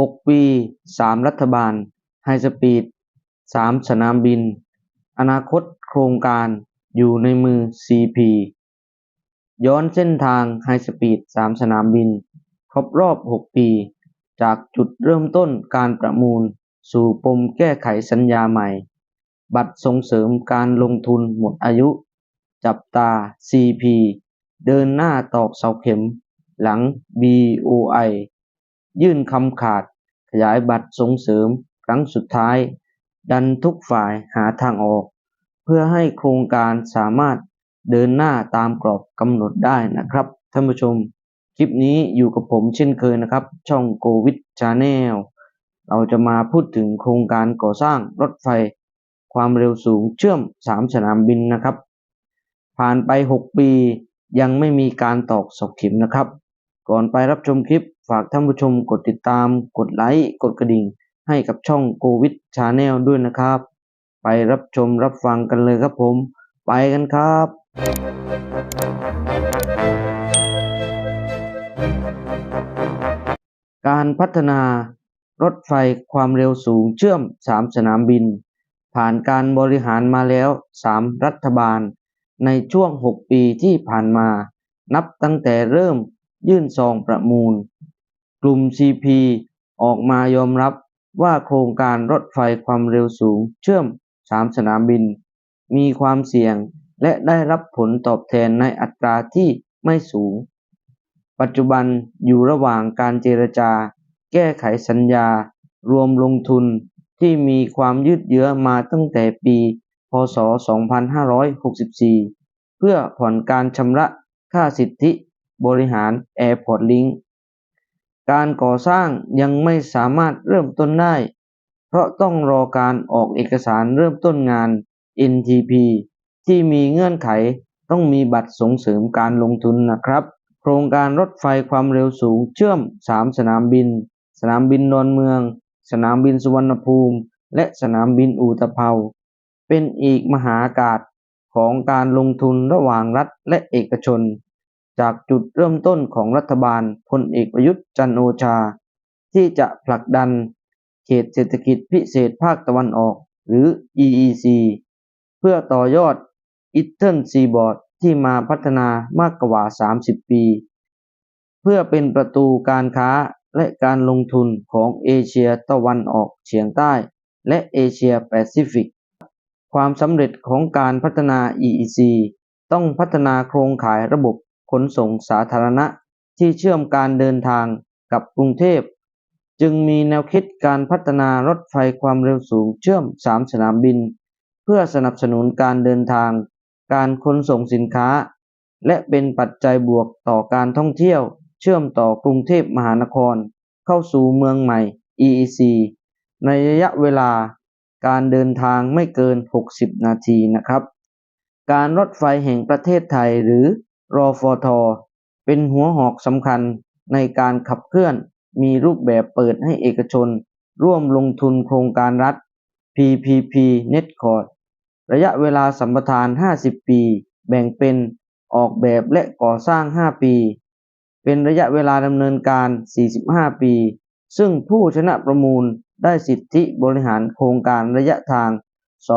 6 ปี 3 รัฐบาล ไฮสปีด 3 สนามบิน อนาคตโครงการอยู่ในมือ CP ย้อนเส้นทางไฮสปีด 3 สนามบิน ครบรอบ 6 ปี จากจุดเริ่มต้นการประมูล สู่ปมแก้ไขสัญญาใหม่ บัตรส่งเสริมการลงทุนหมดอายุ จับตา CP เดินหน้าตอกเสาเข็ม หลัง BOI ยื่นคำขาด ขยายบัตรส่งเสริมครั้งสุดท้าย ดันทุกฝ่ายหาทางออก เพื่อให้โครงการสามารถเดินหน้าตามกรอบกำหนดได้นะครับท่านผู้ชม คลิปนี้อยู่กับผมเช่นเคยนะครับ ช่องโกวิดชาแนลเราจะมาพูดถึงโครงการก่อสร้างรถไฟ ความเร็วสูงเชื่อม 3 สนามบินนะครับ ผ่านไป 6 ปียังไม่มีการตอกสาเข็มนะครับ ก่อนไปรับชมคลิปฝากท่านผู้ชมกดติดตาม กดไลค์ กดกระดิ่ง ให้กับช่องโกวิดชาแนลด้วยนะครับ ไปรับชมรับฟังกันเลยครับผม ไปกันครับ การพัฒนารถไฟความเร็วสูงเชื่อม 3 สนามบิน ผ่านการบริหารมาแล้ว 3 รัฐบาล ในช่วง 6 ปีที่ผ่านมา นับตั้งแต่เริ่ม ยื่นซองประมูล กลุ่ม CP ออกมายอมรับว่าโครงการรถไฟความเร็วสูงเชื่อม 3 สนามบิน มีความเสี่ยงและได้รับผลตอบแทนในอัตราที่ไม่สูง ปัจจุบันอยู่ระหว่างการเจรจา แก้ไขสัญญา รวมลงทุนที่มีความยืดเยื้อมาตั้งแต่ปี พศ 2564 เพื่อผ่อนการชำระค่าสิทธิ บริหาร Airport Link การก่อสร้างยังไม่สามารถเริ่มต้นได้ เพราะต้องรอการออกเอกสารเริ่มต้นงาน NTP ที่มีเงื่อนไขต้องมีบัตรส่งเสริมการลงทุนนะครับ โครงการรถไฟความเร็วสูงเชื่อม 3 สนามบิน สนามบินดอนเมือง สนามบินสุวรรณภูมิ และสนามบินอู่ตะเภา เป็นอีกมหากาศของการลงทุนระหว่างรัฐและเอกชน จากจุดเริ่มต้นของรัฐบาลพลเอกประยุทธ์จันโอชา ที่จะผลักดันเขตเศรษฐกิจพิเศษภาคตะวันออกหรือ EEC เพื่อต่อยอด Eastern Seaboard ที่มาพัฒนามากกว่า 30 ปี เพื่อเป็นประตูการค้าและการลงทุนของเอเชียตะวันออกเฉียงใต้ และเอเชียแปซิฟิก ความสำเร็จของการพัฒนา EEC ต้องพัฒนาโครงข่ายระบบ ขนส่งสาธารณะที่เชื่อมการเดินทางกับกรุงเทพ จึงมีแนวคิดการพัฒนารถไฟความเร็วสูงเชื่อม 3 สนามบิน เพื่อสนับสนุนการเดินทาง การขนส่งสินค้า และเป็นปัจจัยบวกต่อการท่องเที่ยว เชื่อมต่อกรุงเทพมหานคร เข้าสู่เมืองใหม่ EEC ในระยะเวลาการเดินทางไม่เกิน 60 นาทีนะครับ การรถไฟแห่งประเทศไทยหรือ รอฟท เป็นหัวหอกสำคัญในการขับเคลื่อนมีรูปแบบเปิดให้เอกชน ร่วมลงทุนโครงการรัฐ PPP Netcord ระยะเวลาสัมปทาน 50 ปี แบ่งเป็นออกแบบและก่อสร้าง 5 ปี เป็นระยะเวลาดำเนินการ 45 ปี ซึ่งผู้ชนะประมูลได้สิทธิบริหารโครงการระยะทาง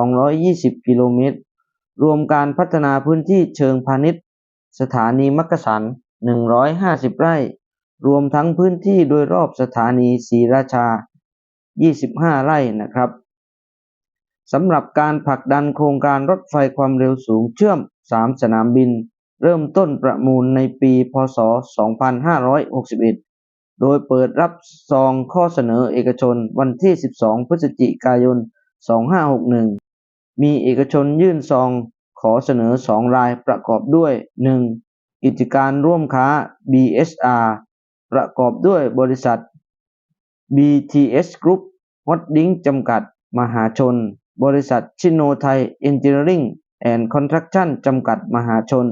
220 กิโลเมตร รวมการพัฒนาพื้นที่เชิงพาณิชย์ สถานีมักกะสัน 150 ไร่ รวมทั้งพื้นที่โดยรอบสถานีศรีราชา 25 ไร่นะครับสำหรับการผลักดันโครงการรถไฟความเร็วสูงเชื่อม 3 สนามบิน เริ่มต้นประมูลในปีพศ 2561 โดยเปิดรับซองข้อเสนอเอกชนวันที่ 12 พฤศจิกายน 2561 มีเอกชนยื่นซอง อเสนอ 2 รายประกอบด้วย 1. กิจการร่วมค้า BSR ประกอบด้วยบริษัท BTS Group Holding จำกัด มหาชน บริษัทชิโนไทยเอนจิเนียริงแอนด์คอนสตรักชั่นจำกัดมหาชน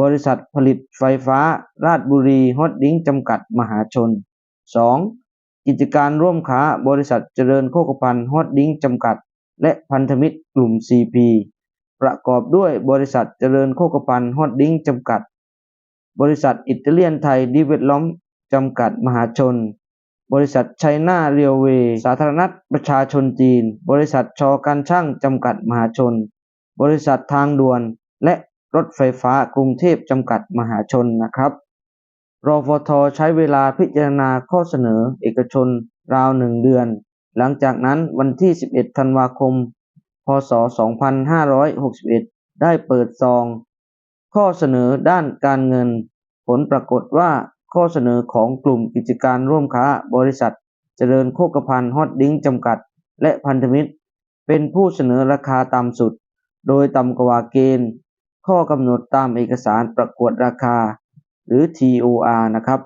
บริษัทผลิตไฟฟ้า ราชบุรีฮอดดิ้งจำกัดมหาชน 2. กิจการร่วมค้า บริษัทเจริญโภคภัณฑ์ฮอดดิ้งจำกัด และพันธมิตรกลุ่ม CP ประกอบด้วยบริษัทเจริญโภคภัณฑ์ฮอดดิ้งจำกัด บริษัทอิตาเลียนไทยดีเวลลอมจำกัดมหาชน บริษัทไชน่าเรียวเวย์สาธารณรัฐประชาชนจีน บริษัทชอการช่างจำกัดมหาชน บริษัททางด่วน และรถไฟฟ้ากรุงเทพจำกัดมหาชนนะครับรฟทใช้เวลาพิจารณาข้อเสนอเอกชนราวหนึ่งเดือน หลังจากนั้นวันที่ 11 ธันวาคม พศ 2561 ได้เปิดซอง ข้อเสนอด้านการเงิน ผลปรากฏว่าข้อเสนอของกลุ่มกิจการร่วมค้าบริษัท เจริญโภคภัณฑ์ฮอตดิ้งจำกัด และพันธมิตร เป็นผู้เสนอราคาต่ำสุด โดยต่ำกว่าเกณฑ์ ข้อกำหนดตามเอกสารประกวดราคา หรือ TOR นะครับ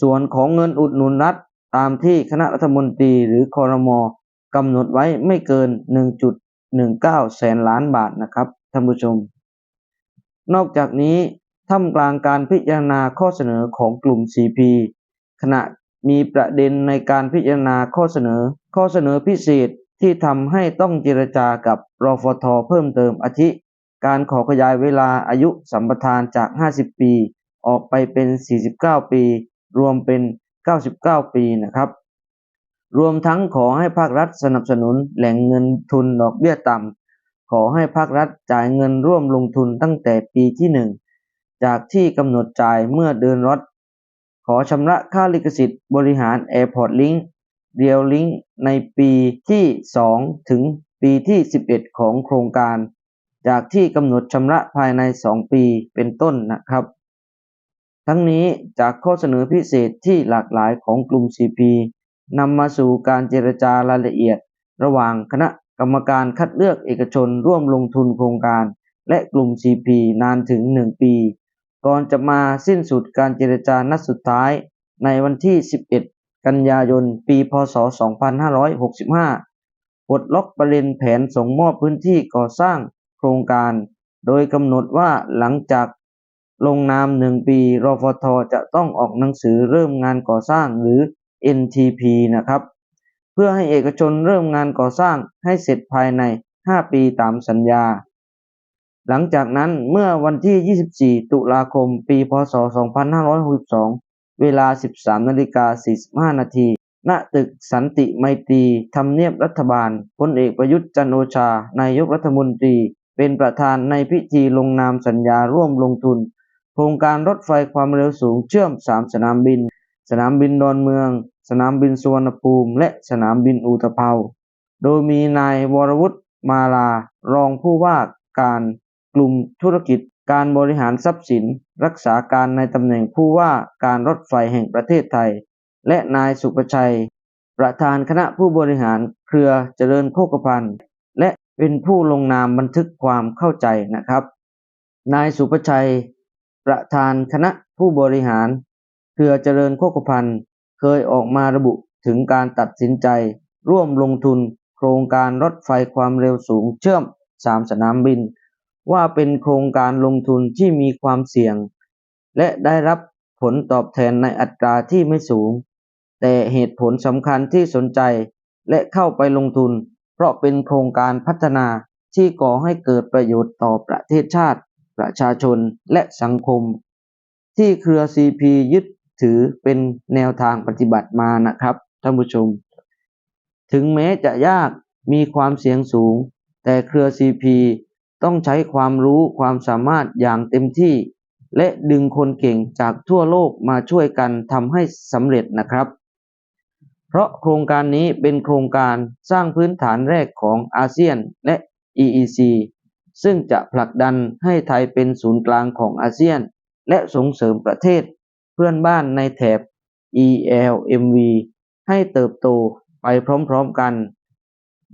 ส่วนของเงินอุดหนุนรัฐตามที่คณะรัฐมนตรีหรือคอรมอกำหนดไว้ไม่เกิน 1.19 แสนล้านบาทนะครับท่านผู้ชม นอกจากนี้ท่ามกลางการพิจารณาข้อเสนอของกลุ่ม CP ขณะมีประเด็นในการพิจารณาข้อเสนอ ข้อเสนอพิเศษที่ทำให้ต้องเจรจากับรฟทเพิ่มเติมอาทิ การขอขยายเวลาอายุสัมปทานจาก 50 ปี ออกไปเป็น 49 ปี รวมเป็น 99 ปีนะครับ รวมทั้งขอให้ภาครัฐสนับสนุนแหล่งเงินทุนดอกเบี้ยต่ำ ขอให้ภาครัฐจ่ายเงินร่วมลงทุนตั้งแต่ปีที่ 1 จากที่กำหนดจ่ายเมื่อเดินรถ ขอชำระค่าลิขสิทธิ์บริหาร Airport Link เรียวลิงในปีที่ 2 ถึงปีที่ 11 ของโครงการ จากที่กำหนดชำระภายใน 2 ปีเป็นต้นนะครับ ทั้งนี้จากข้อเสนอพิเศษที่หลากหลายของกลุ่ม CP นำมาสู่การเจรจารายละเอียด ระหว่างคณะกรรมการคัดเลือกเอกชนร่วมลงทุนโครงการ และกลุ่ม CP นานถึง 1 ปี ก่อนจะมาสิ้นสุดการเจรจานัดสุดท้าย ในวันที่ 11 กันยายน ปี พศ 2565ปลดล็อกประเด็นแผนส่งมอบพื้นที่ก่อสร้างโครงการ โดยกำหนดว่าหลังจากลงนาม1ปี รฟท จะต้องออกหนังสือเริ่มงานก่อสร้างหรือ NTP นะครับ เพื่อให้เอกชนเริ่มงานก่อสร้างให้เสร็จภายใน 5 ปีตามสัญญา หลังจากนั้นเมื่อวันที่ 24 ตุลาคม ปี พศ 2562 เวลา 13นาฬิกา45 นาที ณ ตึกสันติไมตรีทำเนียบรัฐบาล พลเอกประยุทธ์จันโอชา นายกรัฐมนตรี เป็นประธานในพิธีลงนามสัญญาร่วมลงทุน โครงการรถไฟความเร็วสูงเชื่อม 3 สนามบิน สนามบินดอนเมือง สนามบินสุวรรณภูมิ และสนามบินอุตภเปาโดยมีนายวรวุฒิมาลา รองผู้ว่าการกลุ่มธุรกิจ การบริหารทรัพย์สิน รักษาการในตำแหน่งผู้ว่าการรถไฟแห่งประเทศไทย และนายสุประชัย ประธานคณะผู้บริหารเครือเจริญโภคภัณฑ์ และเป็นผู้ลงนามบันทึกความเข้าใจนะครับ นายสุประชัย ประธานคณะผู้บริหาร เครือเจริญโภคภัณฑ์ เคยออกมาระบุถึงการตัดสินใจ ร่วมลงทุน โครงการรถไฟความเร็วสูงเชื่อม 3 สนามบิน ว่าเป็นโครงการลงทุนที่มีความเสี่ยง และได้รับผลตอบแทนในอัตราที่ไม่สูง แต่เหตุผลสำคัญที่สนใจและเข้าไปลงทุน เพราะเป็นโครงการพัฒนาที่ก่อให้เกิดประโยชน์ต่อประเทศชาติ ประชาชนและสังคม ที่เครือ CP ยึด ถือเป็นแนวทางปฏิบัติมานะครับท่านผู้ชม ถึงแม้จะยากมีความเสี่ยงสูง แต่เครือ CP ต้องใช้ความรู้ความสามารถอย่างเต็มที่ และดึงคนเก่งจากทั่วโลกมาช่วยกันทำให้สำเร็จนะครับ เพราะโครงการนี้เป็นโครงการสร้างพื้นฐานแรกของอาเซียนและ EEC ซึ่งจะผลักดันให้ไทยเป็นศูนย์กลางของอาเซียน และส่งเสริมประเทศ พื่อนบ้านในแถบ ELMV ให้เติบโตไปพร้อมๆกัน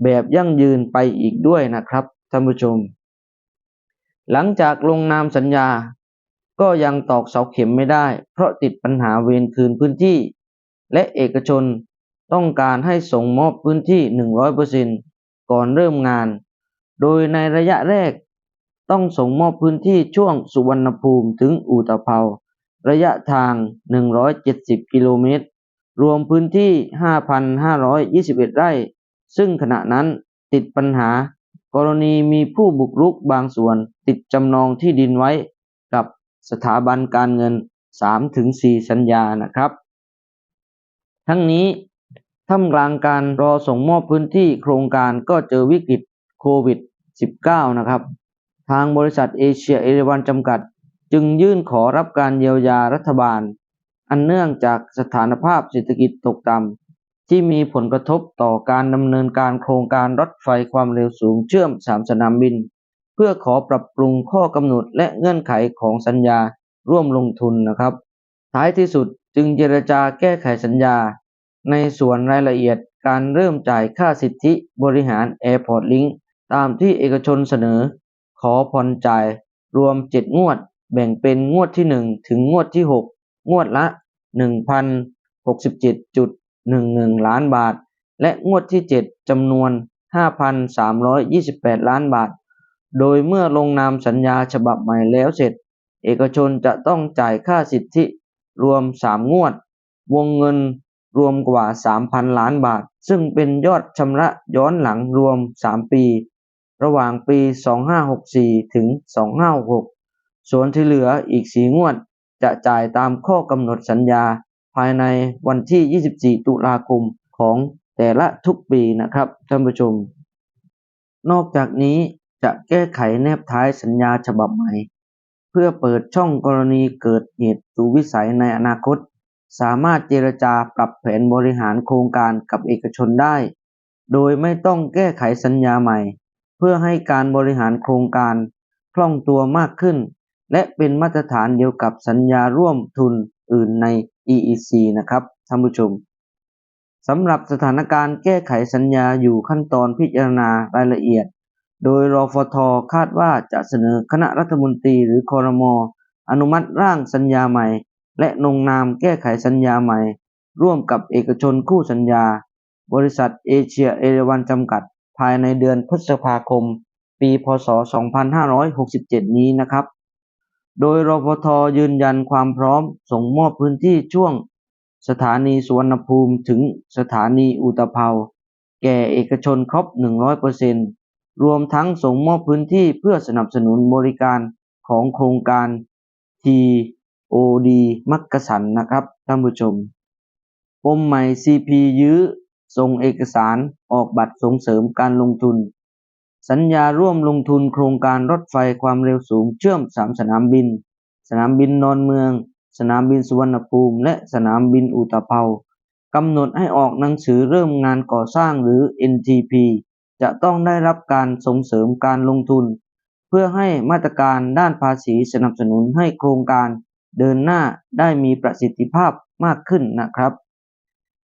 แบบยั่งยืนไปอีกด้วยนะครับท่านผู้ชม หลังจากลงนามสัญญา ก็ยังตอกเสาเข็มไม่ได้ เพราะติดปัญหาเวรคืนพื้นที่ และเอกชนต้องการให้ส่งมอบพื้นที่ 100%ก่อนเริ่มงาน โดยในระยะแรกต้องส่งมอบพื้นที่ช่วงสุวรรณภูมิถึงอู่ตะเภา ระยะทาง 170 กิโลเมตร รวมพื้นที่ 5,521 ไร่ ซึ่งขณะนั้นติดปัญหา กรณีมีผู้บุกรุกบางส่วนติดจำนองที่ดินไว้กับสถาบันการเงิน 3-4 สัญญานะครับ ทั้งนี้ท่ามกลางการรอส่งมอบพื้นที่โครงการก็เจอวิกฤตโควิด -19 นะครับ ทางบริษัทเอเชียเอราวันจำกัด จึงยื่นขอรับการเยียวยารัฐบาล อันเนื่องจากสถานภาพเศรษฐกิจตกต่ำที่มีผลกระทบต่อการดำเนินการโครงการรถไฟความเร็วสูงเชื่อมสามสนามบิน เพื่อขอปรับปรุงข้อกำหนดและเงื่อนไขของสัญญาร่วมลงทุนนะครับ ท้ายที่สุดจึงเจรจาแก้ไขสัญญา ในส่วนรายละเอียดการเริ่มจ่ายค่าสิทธิบริหาร Airport Link ตามที่เอกชนเสนอ ขอผ่อนจ่ายรวม 7 งวด แบ่งเป็นงวดที่ 1 ถึงงวดที่ 6 งวดละ 1,067.11 ล้านบาท และงวดที่ 7จำนวน 5,328 ล้านบาท โดยเมื่อลงนามสัญญาฉบับใหม่แล้วเสร็จ เอกชนจะต้องจ่ายค่าสิทธิรวม 3 งวด วงเงินรวมกว่า 3,000 ล้านบาท ซึ่งเป็นยอดชำระย้อนหลังรวม 3 ปี ระหว่างปี 2564 ถึง 2566 ส่วนที่เหลืออีก4งวดจะจ่ายตามข้อกำหนดสัญญาภายในวันที่ 24 ตุลาคมของแต่ละทุกปีนะครับท่านผู้ชม นอกจากนี้จะแก้ไขแนบท้ายสัญญาฉบับใหม่ เพื่อเปิดช่องกรณีเกิดเหตุสุวิสัยในอนาคต สามารถเจรจาปรับแผนบริหารโครงการกับเอกชนได้ โดยไม่ต้องแก้ไขสัญญาใหม่ เพื่อให้การบริหารโครงการคล่องตัวมากขึ้น และเป็นมาตรฐานเดียวกับสัญญาร่วมทุนอื่นใน EEC นะครับท่านผู้ชมสำหรับสถานการณ์แก้ไขสัญญาอยู่ขั้นตอนพิจารณารายละเอียด โดยรอฟทคาดว่าจะเสนอคณะรัฐมนตรีหรือคอรมออนุมัติร่างสัญญาใหม่ และลงนามแก้ไขสัญญาใหม่ ร่วมกับเอกชนคู่สัญญา บริษัทเอเชียเอราวันจำกัด ภายในเดือนพฤษภาคม ปีพศ 2567 นี้นะครับ โดยรพทยืนยันความพร้อมส่งมอบพื้นที่ช่วงสถานีสุวรรณภูมิถึงสถานีอุตภเปาแก่เอกชนครบ 100%รวมทั้งส่งมอบพื้นที่เพื่อสนับสนุนบริการของโครงการ TOD มักกะสันนะครับท่านผู้ชมปมใหม่ CP ยื้อส่งเอกสารออกบัตรส่งเสริมการลงทุน สัญญาร่วมลงทุนโครงการรถไฟความเร็วสูงเชื่อม 3 สนามบิน สนามบินนอนเมือง สนามบินสุวรรณภูมิ และสนามบินอุตภเปากำหนดให้ออกหนังสือเริ่มงานก่อสร้างหรือ NTP จะต้องได้รับการส่งเสริมการลงทุน เพื่อให้มาตรการด้านภาษีสนับสนุนให้โครงการเดินหน้าได้มีประสิทธิภาพมากขึ้นนะครับ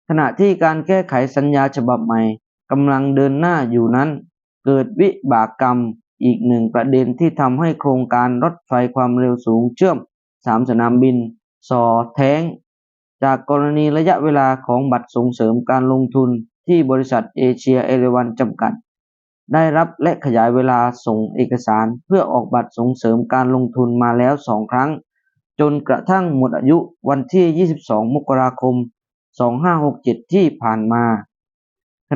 ขณะที่การแก้ไขสัญญาฉบับใหม่กำลังเดินหน้าอยู่นั้น เกิดวิบากกรรมอีกหนึ่งประเด็นที่ทำให้โครงการรถไฟความเร็วสูงเชื่อมสามสนามบิน สอแท้ง จากกรณีระยะเวลาของบัตรส่งเสริมการลงทุนที่บริษัทเอเชียเอราวันจำกัด ได้รับและขยายเวลาส่งเอกสารเพื่อออกบัตรส่งเสริมการลงทุนมาแล้วสองครั้ง จนกระทั่งหมดอายุวันที่ 22 มกราคม 2567 ที่ผ่านมา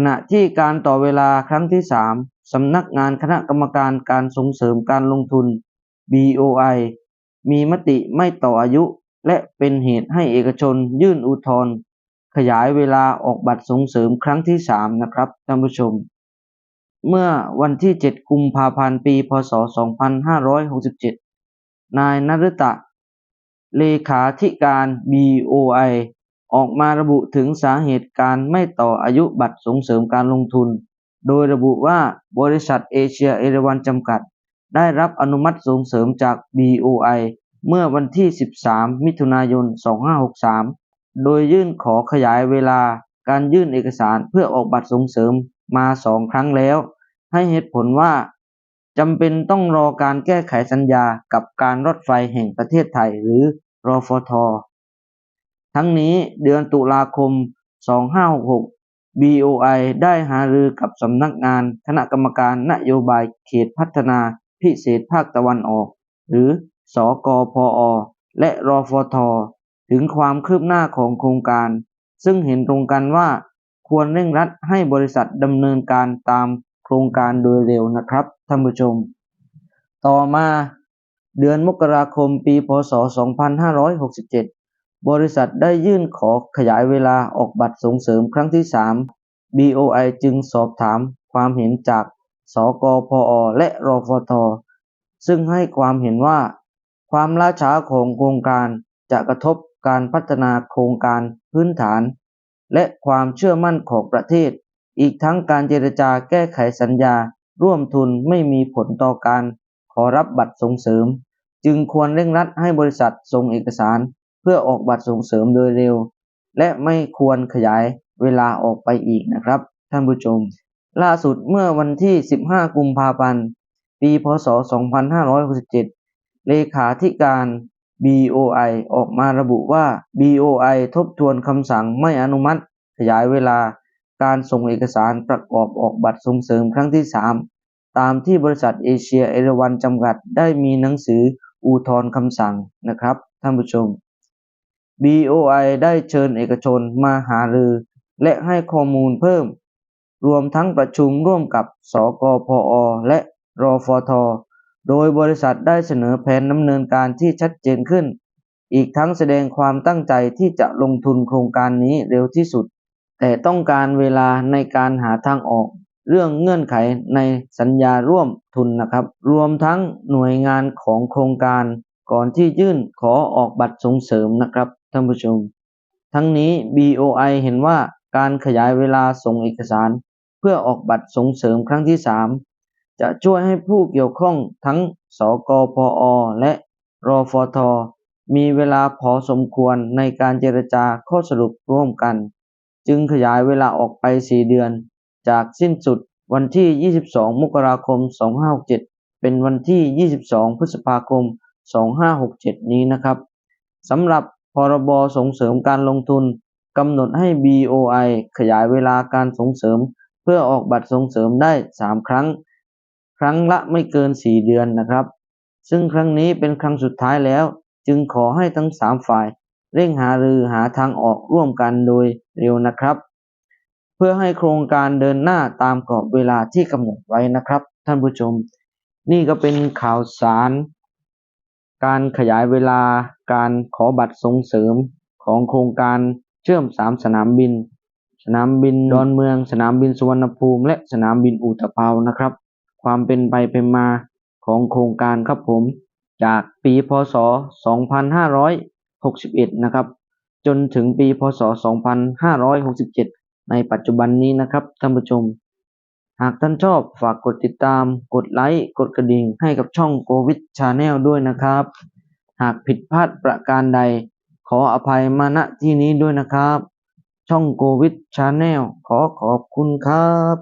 ณะที่การต่อเวลาครั้งที่ 3 สำนักงานคณะกรรมการการส่งเสริมการลงทุน BOI มีมติไม่ต่ออายุ และเป็นเหตุให้เอกชนยื่นอุทธรณ์ขยายเวลาออกบัตรส่งเสริมครั้งที่ 3 นะครับท่านผู้ชม เมื่อวันที่ 7 กุมภาพันธ์ปี พศ 2567 นายนฤตะ เลขาธิการ BOI ออกมาระบุถึงสาเหตุการไม่ต่ออายุบัตรส่งเสริมการลงทุน โดยระบุว่าบริษัทเอเชียเอราวันจำกัด ได้รับอนุมัติส่งเสริมจาก BOI เมื่อวันที่ 13 มิถุนายน 2563 โดยยื่นขอขยายเวลาการยื่นเอกสารเพื่อออกบัตรส่งเสริมมาสองครั้งแล้ว ให้เหตุผลว่าจำเป็นต้องรอการแก้ไขสัญญากับการรถไฟแห่งประเทศไทยหรือรอฟท ทั้งนี้เดือนตุลาคม 2566 BOI ได้หารือกับสำนักงานคณะกรรมการนโยบายเขตพัฒนาพิเศษภาคตะวันออก หรือสอกพอและรอฟท ถึงความคืบหน้าของโครงการ ซึ่งเห็นตรงกันว่า ควรเร่งรัดให้บริษัทดำเนินการตามโครงการโดยเร็วนะครับท่านผู้ชม ต่อมา เดือนมกราคมปี พศ 2567 บริษัทได้ยื่นขอขยายเวลาออกบัตรส่งเสริมครั้งที่ 3 BOI จึงสอบถามความเห็นจาก สกพอ และรฟท ซึ่งให้ความเห็นว่า ความล่าช้าของโครงการจะกระทบการพัฒนาโครงการพื้นฐาน และความเชื่อมั่นของประเทศ อีกทั้งการเจรจาแก้ไขสัญญา ร่วมทุนไม่มีผลต่อการขอรับบัตรส่งเสริม จึงควรเร่งรัดให้บริษัทส่งเอกสาร พื่อออกบัตรส่งเสริมโดยเร็ว และไม่ควรขยายเวลาออกไปอีกนะครับท่านผู้ชม ล่าสุดเมื่อวันที่ 15 กุมภาพันธ์ ปีพศ 2567 เลขาธิการ BOI ออกมาระบุว่า BOI ทบทวนคำสั่งไม่อนุมัติขยายเวลาการส่งเอกสารประกอบออกบัตรส่งเสริมครั้งที่ 3 ตามที่บริษัทเอเชียเอราวันจำกัดได้มีหนังสืออุทธรณ์คำสั่งนะครับท่านผู้ชม BOI ได้เชิญเอกชนมาหารือ และให้ข้อมูลเพิ่ม รวมทั้งประชุมร่วมกับ สกพอ และรอฟทอโดยบริษัทได้เสนอแผนดำเนินการที่ชัดเจนขึ้น อีกทั้งแสดงความตั้งใจที่จะลงทุนโครงการนี้เร็วที่สุด แต่ต้องการเวลาในการหาทางออก เรื่องเงื่อนไขในสัญญาร่วมทุนนะครับ รวมทั้งหน่วยงานของโครงการก่อนที่ยื่นขอออกบัตรส่งเสริมนะครับ ท่านผู้ชม ทั้งนี้ BOI เห็นว่าการขยายเวลาส่งเอกสาร เพื่อออกบัตรส่งเสริมครั้งที่ 3 จะช่วยให้ผู้เกี่ยวข้องทั้งสกพอและรอฟทมีเวลาพอสมควรในการเจรจาข้อสรุปร่วมกัน จึงขยายเวลาออกไป 4 เดือน จากสิ้นสุดวันที่ 22 มกราคม 2567 เป็นวันที่ 22 พฤษภาคม 2567 นี้นะครับสำหรับ รบ ส่งเสริมการลงทุน กำหนดให้ BOI ขยายเวลาการส่งเสริม เพื่อออกบัตรส่งเสริมได้ 3 ครั้ง ครั้งละไม่เกิน 4 เดือนนะครับ ซึ่งครั้งนี้เป็นครั้งสุดท้ายแล้ว จึงขอให้ทั้ง 3 ฝ่าย เร่งหารือหาทางออกร่วมกันโดยเร็วนะครับ เพื่อให้โครงการเดินหน้าตามกรอบเวลาที่กำหนดไว้นะครับ ท่านผู้ชม นี่ก็เป็นข่าวสาร การขยายเวลาการขอบัตรส่งเสริมของโครงการเชื่อม3สนามบิน สนามบินดอนเมือง สนามบินสุวรรณภูมิ และสนามบินอุตภเปานะครับ ความเป็นไปเป็นมาของโครงการครับผม จากปีพศ 2561 นะครับ จนถึงปีพศ 2567 ในปัจจุบันนี้นะครับท่านผู้ชม หากท่านชอบฝากกดติดตาม กดไลค์ กดกระดิ่งให้กับช่องโ o วิดชาแนลด้วยนะครับ หากผิดพลาดประการใด ขออภัยมาณที่นี้ด้วยนะครับ ช่องโ o วิดชาแนลขอขอบคุณครับ